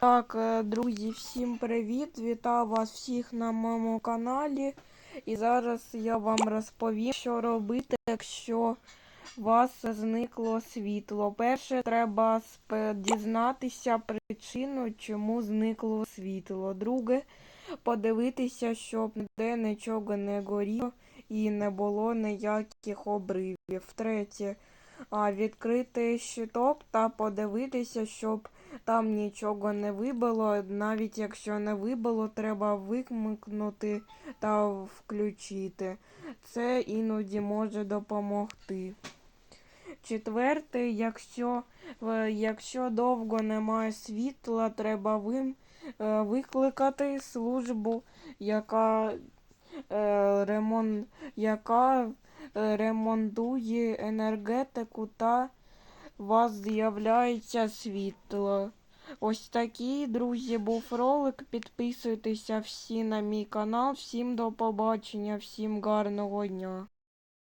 Так, е, друзі, всім привіт! Вітаю вас всіх на моєму каналі. І зараз я вам розповім, що робити, якщо у вас зникло світло. Перше, треба дізнатися причину, чому зникло світло. Друге, подивитися, щоб ніде нічого не горіло і не було ніяких обривів. Третє, відкрити щиток та подивитися, щоб там нічого не вибило. Навіть якщо не вибило, треба вимкнути та включити. Це іноді може допомогти. Четверте, якщо, якщо довго немає світла, треба вим, е, викликати службу, яка, е, ремон, яка ремонтує енергетику та у вас з'являється світло. Ось такий, друзі, був ролик. Підписуйтеся всі на мій канал. Всім до побачення, всім гарного дня.